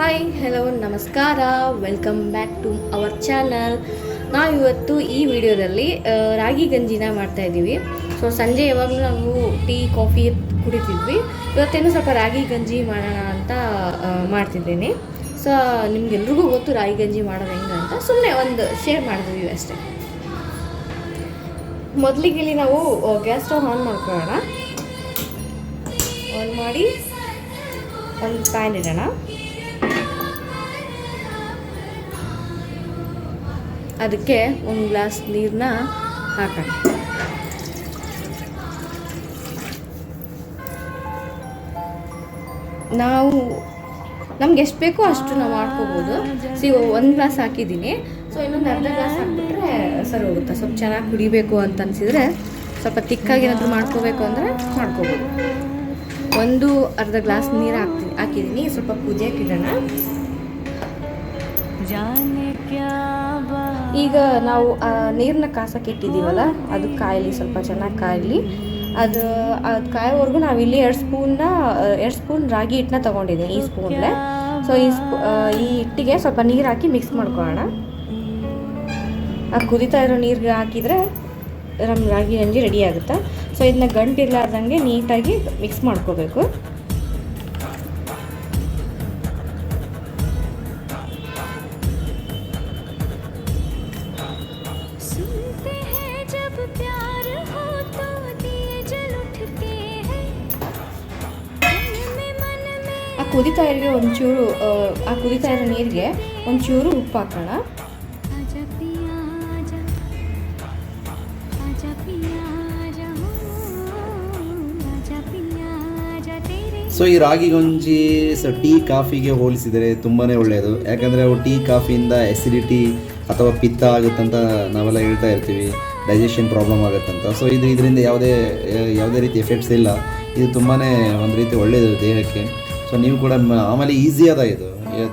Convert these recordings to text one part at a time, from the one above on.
Hi hello ನಮಸ್ಕಾರ. Welcome back to our channel ನಾವು ಇವತ್ತು ಈ ವಿಡಿಯೋದಲ್ಲಿ ರಾಗಿ ಗಂಜಿನ ಮಾಡ್ತಾ ಇದ್ದೀವಿ. ಸೊ ಸಂಜೆ ಯಾವಾಗಲೂ ನಾವು ಟೀ, ಕಾಫಿ ಕುಡಿತಿದ್ವಿ. ಇವತ್ತೇನು ಸ್ವಲ್ಪ ರಾಗಿ ಗಂಜಿ ಮಾಡೋಣ ಅಂತ ಮಾಡ್ತಿದ್ದೀನಿ. ಸೊ ನಿಮಗೆಲ್ರಿಗೂ ಗೊತ್ತು ರಾಗಿ ಗಂಜಿ ಮಾಡೋದು ಹೆಂಗೆ ಅಂತ. ಸುಮ್ಮನೆ ಒಂದು ಶೇರ್ ಮಾಡಿದ್ವಿ ಅಷ್ಟೇ. ಮೊದಲಿಗೆ ನಾವು ಗ್ಯಾಸ್ ಸ್ಟವ್ ಆನ್ ಮಾಡ್ಕೊಳ್ಳೋಣ. ಆನ್ ಮಾಡಿ, ಒಂದು ಪ್ಯಾನ್ ಇಡೋಣ. ಅದಕ್ಕೆ ಒಂದು ಗ್ಲಾಸ್ ನೀರನ್ನ ಹಾಕೋಣ. ನಾವು ನಮ್ಗೆ ಎಷ್ಟು ಬೇಕೋ ಅಷ್ಟು ನಾವು ಮಾಡ್ಕೋಬೋದು. ಸಿ ಒಂದು ಗ್ಲಾಸ್ ಹಾಕಿದ್ದೀನಿ. ಸೊ ಇನ್ನೊಂದು ಅರ್ಧ ಗ್ಲಾಸ್ ಹಾಕಿಬಿಟ್ರೆ ಸರಿ ಹೋಗುತ್ತೆ. ಸ್ವಲ್ಪ ಚೆನ್ನಾಗಿ ಕುಡಿಬೇಕು ಅಂತ ಅನಿಸಿದರೆ ಸ್ವಲ್ಪ ತಿಕ್ಕಾಗಿ ಏನಾದರೂ ಮಾಡ್ಕೋಬೇಕು ಅಂದರೆ ಮಾಡ್ಕೋಬೋದು. ಒಂದು ಅರ್ಧ ಗ್ಲಾಸ್ ನೀರು ಹಾಕ್ತೀನಿ ಹಾಕಿದ್ದೀನಿ. ಸ್ವಲ್ಪ ಕುದಿಯಕ್ಕೆ ಇಡೋಣ. ಈಗ ನಾವು ನೀರನ್ನ ಕಾಸಕ್ಕೆ ಇಟ್ಟಿದ್ದೀವಲ್ಲ, ಅದು ಕಾಯಲಿ, ಸ್ವಲ್ಪ ಚೆನ್ನಾಗಿ ಕಾಯಲಿ. ಅದು ಅದು ಕಾಯೋವರೆಗೂ ನಾವು ಇಲ್ಲಿ ಎರಡು ಸ್ಪೂನ್ನ, ಎರಡು ಸ್ಪೂನ್ ರಾಗಿ ಹಿಟ್ಟನ್ನ ತೊಗೊಂಡಿದ್ದೀನಿ ಈ ಸ್ಪೂನ್ಲೆ. ಸೊ ಈ ಸ್ಪೂ ಈ ಹಿಟ್ಟಿಗೆ ಸ್ವಲ್ಪ ನೀರು ಹಾಕಿ ಮಿಕ್ಸ್ ಮಾಡ್ಕೊಳ್ಳೋಣ. ಆ ಕುದಿತಾ ಇರೋ ನೀರಿಗೆ ಹಾಕಿದರೆ ನಮ್ಮ ರಾಗಿ ಗಂಜಿ ರೆಡಿ ಆಗುತ್ತೆ? ಸೊ ಇದನ್ನ ಗಂಟಿರ್ಲಾರ್ದಂಗೆ ನೀಟಾಗಿ ಮಿಕ್ಸ್ ಮಾಡ್ಕೋಬೇಕು. ಕುದಿತಾ ಇರೋ ಒಂಚೂರು, ಆ ಕುದಿತಾ ಇರೋ ನೀರಿಗೆ ಒಂಚೂರು ಉಪ್ಪು ಹಾಕೋಣ. ಸೊ ಈ ರಾಗಿ ಗಂಜಿ, ಸೊ, ಟೀ, ಕಾಫಿಗೆ ಹೋಲಿಸಿದರೆ ತುಂಬಾ ಒಳ್ಳೆಯದು. ಯಾಕಂದರೆ ಅವು ಟೀ, ಕಾಫಿಯಿಂದ ಎಸಿಡಿಟಿ ಅಥವಾ ಪಿತ್ತ ಆಗುತ್ತಂತ ನಾವೆಲ್ಲ ಹೇಳ್ತಾ ಇರ್ತೀವಿ. Digestion problem ಆಗುತ್ತಂತ. ಸೊ ಇದು, ಇದರಿಂದ ಯಾವುದೇ ಯಾವುದೇ ರೀತಿ ಎಫೆಕ್ಟ್ಸ್ ಇಲ್ಲ. ಇದು ತುಂಬಾ ಒಂದು ರೀತಿ ಒಳ್ಳೆಯದು ದೇಹಕ್ಕೆ. ಸೊ ನೀವು ಕೂಡ ಆಮೇಲೆ ಈಸಿ ಅದ ಇದು.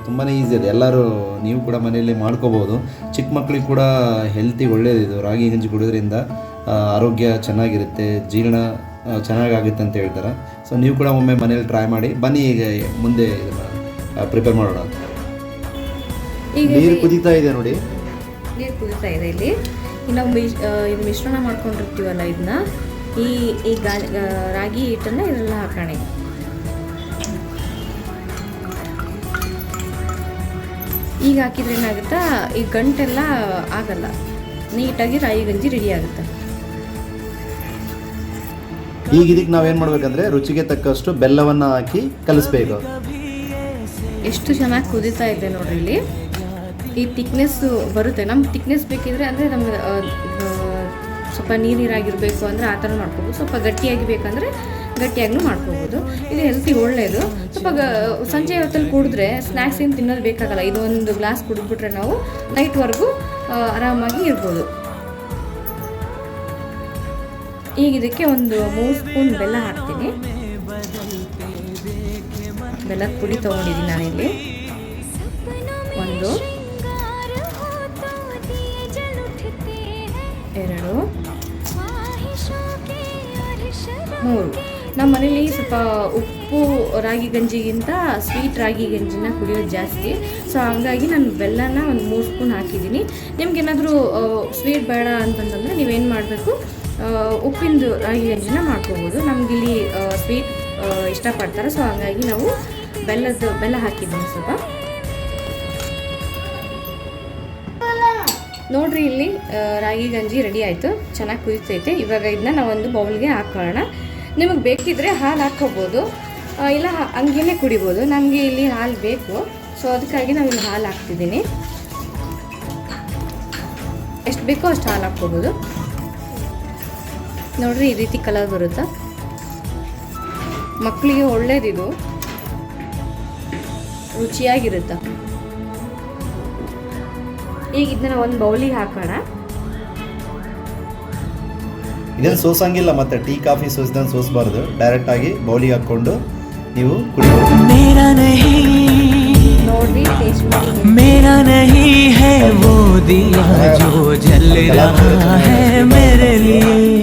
ತುಂಬಾ ಈಸಿ ಅದ. ಎಲ್ಲರೂ ನೀವು ಕೂಡ ಮನೆಯಲ್ಲಿ ಮಾಡ್ಕೋಬೋದು. ಚಿಕ್ಕ ಮಕ್ಕಳಿಗೆ ಕೂಡ ಹೆಲ್ತಿಗೆ ಇದು. ರಾಗಿ ಗಂಜಿ ಕುಡಿಯೋದ್ರಿಂದ ಆರೋಗ್ಯ ಚೆನ್ನಾಗಿರುತ್ತೆ. ಜೀರ್ಣ ಚೆನ್ನಾಗಾಗುತ್ತೆ ಅಂತ ಹೇಳ್ತಾರೆ. ಸೊ ನೀವು ಕೂಡ ಒಮ್ಮೆ ಮನೇಲಿ ಟ್ರೈ ಮಾಡಿ ಬನ್ನಿ ಈಗ ಮುಂದೆ ಇದನ್ನು ಪ್ರಿಪೇರ್ ಮಾಡೋಣ ನೀರು ಕುದೀತಾ ಇದೆ ನೋಡಿ. ನೀರು ಕುದೀತಾ ಇದೆ ಇಲ್ಲಿ. ಇನ್ನೊಂದು ನಾವು ಮಿಶ್ ಇದು ಮಿಶ್ರಣ ಮಾಡ್ಕೊಂಡಿರ್ತೀವಲ್ಲ ಇದನ್ನ. ಈ ಈ ರಾಗಿ ಹಿಟ್ಟನ್ನು ಇದೆಲ್ಲ ಹಾಕೋಣ ಈಗ. ಹಾಕಿದ್ರೆ ಏನಾಗುತ್ತಾ? ಈ ಗಂಟೆಲ್ಲ ಆಗಲ್ಲ. ನೀಟಾಗಿ ರಾಗಿ ಗಂಜಿ ರೆಡಿ ಆಗುತ್ತೆ. ಈಗ ಇದಕ್ಕೆ ನಾವೇನು ಮಾಡ್ಬೇಕಂದ್ರೆ ರುಚಿಗೆ ತಕ್ಕಷ್ಟು ಬೆಲ್ಲವನ್ನು ಹಾಕಿ ಕಲಿಸ್ಬೇಕು. ಎಷ್ಟು ಚೆನ್ನಾಗಿ ಕುದೀತಾ ಇದೆ ನೋಡ್ರಿ ಇಲ್ಲಿ. ಈ ತಿಕ್ನೆಸ್ ಬರುತ್ತೆ. ನಮ್ಗೆ ತಿಕ್ನೆಸ್ ಬೇಕಿದ್ರೆ ಅಂದರೆ ನಮ್ಗೆ ಸ್ವಲ್ಪ ನೀರಾಗಿರಬೇಕು ಅಂದರೆ ಆ ಥರ ಮಾಡ್ಕೋಬೋದು. ಸ್ವಲ್ಪ ಗಟ್ಟಿಯಾಗಿ ಬೇಕಂದರೆ ಗಟ್ಟಿಯಾಗಿನೂ ಮಾಡ್ಕೋಬೋದು. ಇದು ಹೆಲ್ತಿ ಒಳ್ಳೆಯದು ಸ್ವಲ್ಪ ಗ, ಸಂಜೆ ಹೊತ್ತಲ್ಲಿ ಕುಡಿದ್ರೆ ಸ್ನ್ಯಾಕ್ಸ್ ಏನು ತಿನ್ನೋದು ಬೇಕಾಗಲ್ಲ. ಇದೊಂದು ಗ್ಲಾಸ್ ಕುಡಿದ್ಬಿಟ್ರೆ ನಾವು ನೈಟ್ವರೆಗೂ ಆರಾಮಾಗಿ ಇರ್ಬೋದು. ಈಗ ಇದಕ್ಕೆ ಒಂದು ಮೂರು ಸ್ಪೂನ್ ಬೆಲ್ಲ ಹಾಕ್ತೀನಿ. ಬೆಲ್ಲದ ಪುಡಿ ತೊಗೊಂಡಿದ್ದೀನಿ ನಾನಿಲ್ಲಿ. ಒಂದು, ಎರಡು. ಮೂರು. ನಮ್ಮ ಮನೇಲಿ ಸ್ವಲ್ಪ ಉಪ್ಪು, ರಾಗಿ ಗಂಜಿಗಿಂತ ಸ್ವೀಟ್ ರಾಗಿ ಗಂಜಿನ ಕುಡಿಯೋದು ಜಾಸ್ತಿ. ಸೊ ಹಂಗಾಗಿ ನಾನು ಬೆಲ್ಲನ ಒಂದು ಮೂರು ಸ್ಪೂನ್ ಹಾಕಿದ್ದೀನಿ. ನಿಮ್ಗೇನಾದರೂ ಸ್ವೀಟ್ ಬೇಡ ಅಂತಂತಂದರೆ ನೀವೇನು ಮಾಡಬೇಕು? ಉಪ್ಪಿಂದು ರಾಗಿ ಗಂಜಿನ ಮಾಡ್ಕೋಬೋದು. ನಮ್ಗೆ ಇಲ್ಲಿ ಸ್ವೀಟ್ ಇಷ್ಟಪಡ್ತಾರೆ. ಸೊ ಹಂಗಾಗಿ ನಾವು ಬೆಲ್ಲದ, ಬೆಲ್ಲ ಹಾಕಿದ್ದೀನಿ ಸ್ವಲ್ಪ. ನೋಡ್ರಿ ಇಲ್ಲಿ ರಾಗಿ ಗಂಜಿ ರೆಡಿ ಆಯಿತು. ಚೆನ್ನಾಗಿ ಕುದಿತೈತೆ. ಇವಾಗ ಇದನ್ನ ನಾವು ಒಂದು ಬೌಲ್ಗೆ ಹಾಕೊಳ್ಳೋಣ. ನಿಮಗೆ ಬೇಕಿದ್ರೆ ಹಾಲು ಹಾಕ್ಕೋಬೋದು. ಇಲ್ಲ, ಹಂಗೇನೆ ಕುಡಿಬೋದು. ನಮಗೆ ಇಲ್ಲಿ ಹಾಲು ಬೇಕು. ಸೊ ಅದಕ್ಕಾಗಿ ನಾವು ಇಲ್ಲಿ ಹಾಲು ಹಾಕ್ತಿದ್ದೀನಿ. ಎಷ್ಟು ಬೇಕೋ ಅಷ್ಟು ಹಾಲು ಹಾಕ್ಕೋಬೋದು. ನೋಡ್ರಿ ಈ ರೀತಿ ಕಲರ್ ಬರುತ್ತಾ? ಮಕ್ಕಳಿಗೆ ಒಳ್ಳೇದಿದು. ರುಚಿಯಾಗಿರುತ್ತೆ? ಈಗ ಇದನ್ನ ಒಂದು ಬೌಲಿಗೆ ಹಾಕೋಣ ಇದನ್ನು ಸೋಸಂಗಿಲ್ಲ ಮತ್ತೆ ಟೀ ಕಾಫಿ ಸೋಸಿದಂಗೆ ಸೋಸಬಾರ್ದು ಡೈರೆಕ್ಟಾಗಿ ಬೌಲಿಗೆ ಹಾಕ್ಕೊಂಡು ನೀವು ಕುಡಿಬೋದು मेरा नहीं ನೋಡ್ರಿ ಟೇಸ್ಟ್ ಮಾಡಿ मेरा नहीं है वो दिया जो जल रहा है मेरे लिए